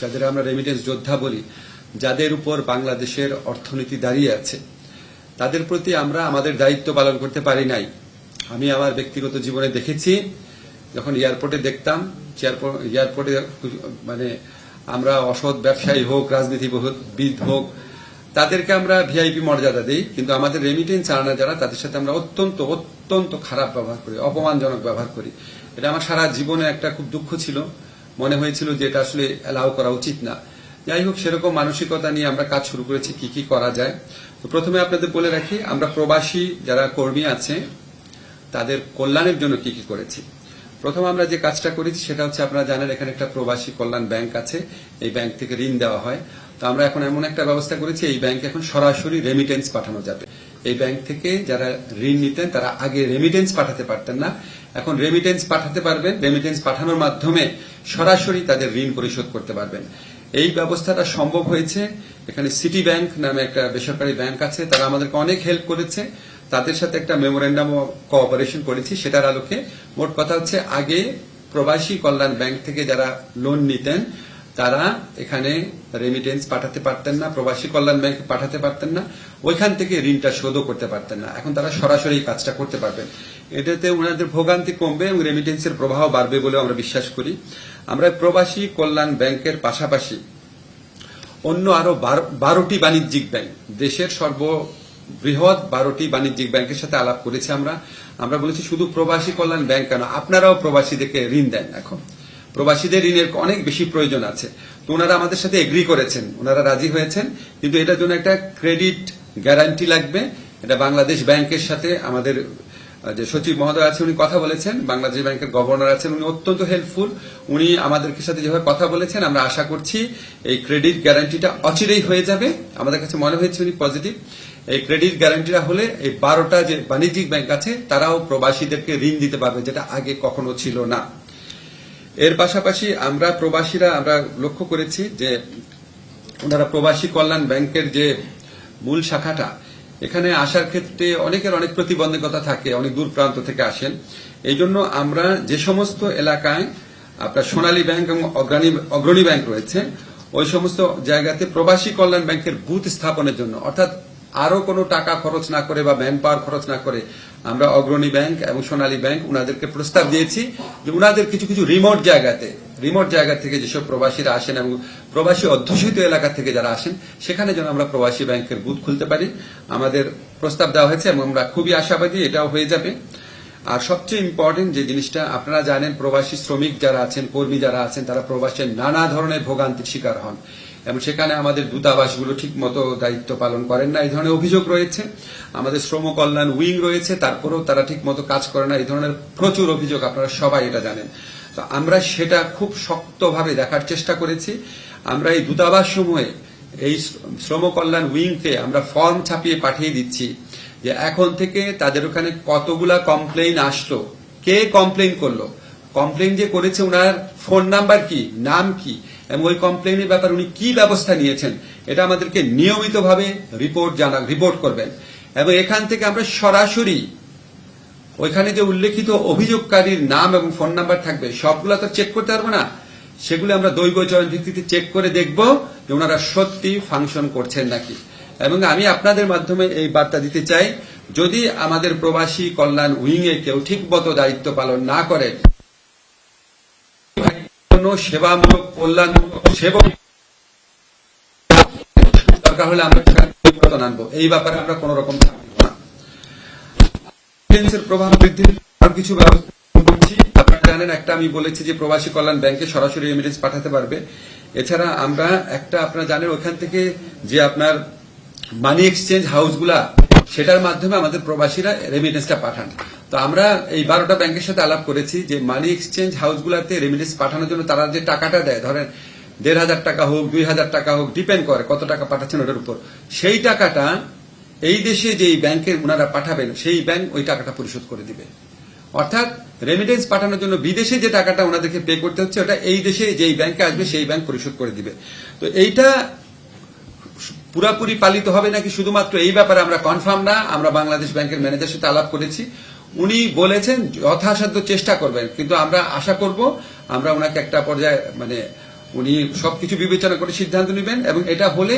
যাদের আমরা রেমিটেন্স যোদ্ধা বলি, যাদের উপর বাংলাদেশের অর্থনীতি দাঁড়িয়ে আছে, তাদের প্রতি আমরা আমাদের দায়িত্ব পালন করতে পারি নাই। আমি আমার ব্যক্তিগত জীবনে দেখেছি, যখন এয়ারপোর্টে দেখতাম এয়ারপোর্টে মানে আমরা অসৎ ব্যবসায়ী হোক, রাজনীতিবিদ হোক, তাদেরকে আমরা ভিআইপি মর্যাদা দিই, কিন্তু আমাদের রেমিটেন্স আনা যারা, তাদের সাথে আমরা অত্যন্ত অত্যন্ত খারাপ ব্যবহার করি, অপমানজনক ব্যবহার করি। এটা আমার সারা জীবনে একটা খুব দুঃখ ছিল। মনে হয়েছিল যে এটা আসলে অ্যালাউ করা উচিত না। যাই হোক, সেরকম মানসিকতা নিয়ে আমরা কাজ শুরু করেছি, কি কি করা যায়। তো প্রথমে আপনাদের বলে রাখি, আমরা প্রবাসী যারা কর্মী আছে, তাদের কল্যাণের জন্য কি কি করেছি। প্রথম আমরা যে কাজটা করেছি, সেটা হচ্ছে আপনারা জানেন, এখানে একটা প্রবাসী কল্যাণ ব্যাংক আছে, এই ব্যাংক থেকে ঋণ দেওয়া হয়। তো আমরা এখন এমন একটা ব্যবস্থা করেছি, এই ব্যাংকে এখন সরাসরি রেমিটেন্স পাঠানো যাবে। এই ব্যাংক থেকে যারা ঋণ নিতেন, তারা আগে রেমিটেন্স পাঠাতে পারতেন না। এখন রেমিটেন্স পাঠাতে পারবেন রেমিটেন্স পাঠানোর মাধ্যমে সরাসরি তাদের ঋণ পরিশোধ করতে পারবেন। এই ব্যবস্থাটা সম্ভব হয়েছে। এখানে সিটি ব্যাংক নামে একটা বেসরকারি ব্যাংক আছে, তারা আমাদেরকে অনেক হেল্প করেছে। তাদের সাথে একটা মেমোরেন্ডাম কোঅপারেশন করেছি, সেটার আলোকে। মোট কথা হচ্ছে, আগে প্রবাসী কল্যাণ ব্যাংক থেকে যারা লোন নিতেন তারা এখানে রেমিটেন্স পাঠাতে পারতেন না, প্রবাসী কল্যাণ ব্যাংকে পাঠাতে পারতেন না, ওইখান থেকে ঋণটা শোধও করতে পারতেন না। এখন তারা সরাসরি এই কাজটা করতে পারবেন এটাতে ওনাদের ভোগান্তি কমবে এবং রেমিটেন্সের প্রবাহ বাড়বে বলে আমরা বিশ্বাস করি। আমরা প্রবাসী কল্যাণ ব্যাংকের পাশাপাশি অন্য আরও বারো- বারোটি বাণিজ্যিক ব্যাংক দেশের সর্ব বৃহৎ বারোটি বাণিজ্যিক ব্যাংকের সাথে আলাপ করেছি আমরা। আমরা বলেছি শুধু প্রবাসী কল্যাণ ব্যাংক কেন, আপনারাও প্রবাসীদেরকে ঋণ দেন এখন। প্রবাসীদের ঋণের অনেক বেশি প্রয়োজন আছে। তো ওনারা আমাদের সাথে এগ্রি করেছেন। ওনারা রাজি হয়েছেন। কিন্তু এটার জন্য একটা ক্রেডিট গ্যারান্টি লাগবে। এটা বাংলাদেশ ব্যাংকের সাথে আমাদের যে সচিব মহোদয় আছে, উনি কথা বলেছেন। বাংলাদেশ ব্যাংকের গভর্নর আছেন, উনি অত্যন্ত হেল্পফুল উনি আমাদের সাথে যেভাবে কথা বলেছেন, আমরা আশা করছি এই ক্রেডিট গ্যারান্টিটা অচিরেই হয়ে যাবে। আমাদের কাছে মনে হয়েছে উনি পজিটিভ এই ক্রেডিট গ্যারান্টিটা হলে এই বারোটা যে বাণিজ্যিক ব্যাংক আছে, তারাও প্রবাসীদেরকে ঋণ দিতে পারবে, যেটা আগে কখনো ছিল না। এর পাশাপাশি আমরা প্রবাসীরা, আমরা লক্ষ্য করেছি যে ওনারা প্রবাসী কল্যাণ ব্যাংকের যে মূল শাখাটা, এখানে আসার ক্ষেত্রে অনেকের অনেক প্রতিবন্ধকতা থাকে, অনেক দূর প্রান্ত থেকে আসেন। এই জন্য আমরা যে সমস্ত এলাকায় আপনার সোনালী ব্যাংক এবং অগ্রণী অগ্রণী ব্যাংক রয়েছে, ওই সমস্ত জায়গাতে প্রবাসী কল্যাণ ব্যাংকের বুথ স্থাপনের জন্য, অর্থাৎ আরও কোনো টাকা খরচ না করে বা ম্যান পাওয়ার খরচ না করে আমরা অগ্রণী ব্যাংক এবং সোনালী ব্যাংক উনাদেরকে প্রস্তাব দিয়েছি যে উনাদের কিছু কিছু রিমোট জায়গাতে রিমোট জায়গা থেকে যেসব প্রবাসীরা আসেন এবং প্রবাসী অধ্যুষিত এলাকা থেকে যারা আসেন, সেখানে যেন আমরা প্রবাসী ব্যাংকের বুথ খুলতে পারি। আমাদের প্রস্তাব দেওয়া হয়েছে এবং আমরা খুবই আশাবাদী এটাও হয়ে যাবে। আর সবচেয়ে ইম্পর্টেন্ট যে জিনিসটা, আপনারা জানেন প্রবাসী শ্রমিক যারা আছেন, কর্মী যারা আছেন, তারা প্রবাসের নানা ধরনের ভোগান্তির শিকার হন। এবং সেখানে আমাদের দূতাবাসগুলো ঠিক মতো দায়িত্ব পালন করেন না। এই ধরনের অভিযোগ রয়েছে। আমাদের শ্রম কল্যাণ উইং রয়েছে। তারপরেও তারা ঠিক মতো কাজ করে না। এই ধরনের প্রচুর অভিযোগ আপনারা সবাই এটা জানেন। তো আমরা সেটা খুব শক্তভাবে দেখার চেষ্টা করেছি। আমরা এই দূতাবাস সমূহে এই শ্রম কল্যাণ উইংকে আমরা ফর্ম ছাপিয়ে পাঠিয়ে দিচ্ছি। যে এখন থেকে তাদের ওখানে কতগুলা কমপ্লেইন আসলো? কে কমপ্লেইন করল? কমপ্লেইন যে করেছে ওনার ফোন নাম্বার কি? নাম কি? এবং ওই কমপ্লেইনের ব্যাপারে উনি কি ব্যবস্থা নিয়েছেন? এটা আমাদেরকে নিয়মিতভাবে রিপোর্ট জানা রিপোর্ট করবেন। এবং এখান থেকে আমরা সরাসরি ওইখানে যে উল্লেখিত অভিযোগকারীর নাম এবং ফোন নাম্বার থাকবে, সবগুলো তো চেক করতে পারব না। সেগুলো আমরা দৈব চয়ন ভিত্তিতে চেক করে দেখব যে ওনারা সত্যি ফাংশন করছেন নাকি। এবং আমি আপনাদের মাধ্যমে এই বার্তা দিতে চাই, যদি আমাদের প্রবাসী কল্যাণ উইংয়ে কেউ ঠিক মতো দায়িত্ব পালন না করে সেবামূলক কল্যাণমূলক এই ব্যাপারে আমরা কোন রকম প্রভাব বৃদ্ধির কিছু ব্যবস্থা করছি। আপনারা জানেন, একটা আমি বলেছি যে প্রবাসী কল্যাণ ব্যাংকে সরাসরি রেমিটেন্স পাঠাতে পারবে। এছাড়া আমরা একটা, আপনারা জানেন, ওখান থেকে যে আপনার মানি এক্সচেঞ্জ হাউসগুলা সেটার মাধ্যমে আমাদের প্রবাসীরা রেমিটেন্সটা পাঠান। তো আমরা এই বারোটা ব্যাংকের সাথে আলাপ করেছি যে মানি এক্সচেঞ্জ হাউসগুলাতে রেমিটেন্স পাঠানোর জন্য তারা যে টাকাটা দেয়, ধরেন দেড় হাজার টাকা হোক, দুই হাজার টাকা হোক ডিপেন্ড করে কত টাকা পাঠাচ্ছেন ওটার উপর, সেই টাকাটা এই দেশে যেই ব্যাংকের ওনারা পাঠাবেন, সেই ব্যাংক ওই টাকাটা পরিশোধ করে দিবে। অর্থাৎ রেমিটেন্স পাঠানোর জন্য বিদেশে যে টাকাটা ওনাদেরকে পে করতে হচ্ছে, ওটা এই দেশে যেই ব্যাংকে আসবে, সেই ব্যাংক পরিশোধ করে দিবে। তো এইটা পুরাপুরি পালিত হবে নাকি শুধুমাত্র এই ব্যাপারে আমরা কনফার্ম না, আমরা বাংলাদেশ ব্যাংকের ম্যানেজারের সাথে আলাপ করেছি। উনি বলেছেন যথাসাধ্য চেষ্টা করবেন, কিন্তু আমরা আশা করব আমরা ওনাকে একটা পর্যায়ে মানে উনি সবকিছু বিবেচনা করে সিদ্ধান্ত নেবেন এবং এটা হলে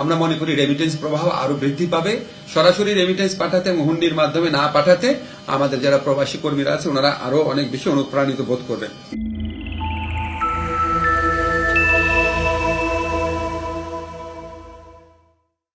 আমরা মনে করি রেমিটেন্স প্রবাহ আরও বৃদ্ধি পাবে। সরাসরি রেমিটেন্স পাঠাতে এবং হুন্ডির মাধ্যমে না পাঠাতে আমাদের যারা প্রবাসী কর্মীরা আছে, ওনারা আরও অনেক বেশি অনুপ্রাণিত বোধ করবেন।